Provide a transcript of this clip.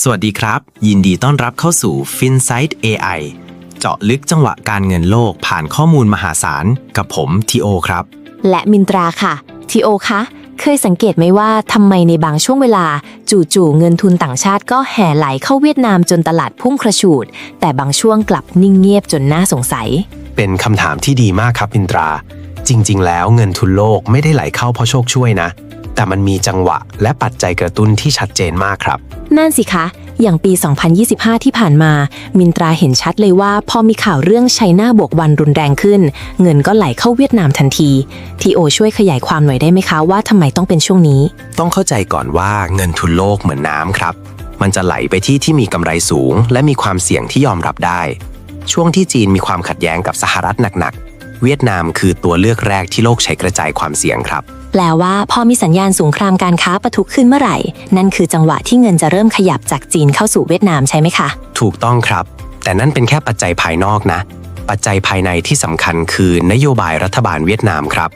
สวัสดีครับ ยินดีต้อนรับเข้าสู่ FinSight AI เจาะลึกจังหวะการเงินโลกผ่านข้อมูลมหาศาล กับผมทีโอครับ และมินตราค่ะทีโอคะเคยสังเกตไหมว่าทำไมในบางช่วงเวลา จู่ๆเงินทุนต่างชาติก็แห่ไหลเข้าเวียดนามจนตลาดพุ่งกระฉูด แต่บางช่วงกลับนิ่งเงียบจนน่าสงสัย เป็นคำถามที่ดีมากครับพินตรา จริง ๆ แล้วเงินทุนโลกไม่ได้ไหลเข้าเพราะโชคช่วยนะ แต่มันมีจังหวะและปัจจัยกระตุ้นที่ชัดเจนมากครับ นั่นสิคะ อย่างปี 2025 ที่ผ่านมา มินตราเห็นชัดเลยว่าพอมีข่าวเรื่องไชน่าบวกวันรุนแรงขึ้น เงินก็ไหลเข้าเวียดนามทันที ทีโอช่วยขยายความหน่อยได้ไหมคะว่าทำไมต้องเป็นช่วงนี้ ต้องเข้าใจก่อนว่าเงินทุนโลกเหมือนน้ำครับ มันจะไหลไปที่ที่มีกำไรสูง และมีความเสี่ยงที่ยอมรับได้ ช่วงที่จีนมีความขัดแย้งกับสหรัฐหนักๆ เวียดนามคือตัวเลือกแรกที่โลกใช้กระจายความเสี่ยงครับ แปลว่าพอมีสัญญาณสงครามการค้าปะทุขึ้นเมื่อไหร่ นั่นคือจังหวะที่เงินจะเริ่มขยับจากจีนเข้าสู่เวียดนามใช่ไหมคะ ถูกต้องครับ แต่นั่นเป็นแค่ปัจจัยภายนอกนะ ปัจจัยภายในที่สำคัญคือนโยบายรัฐบาลเวียดนามครับ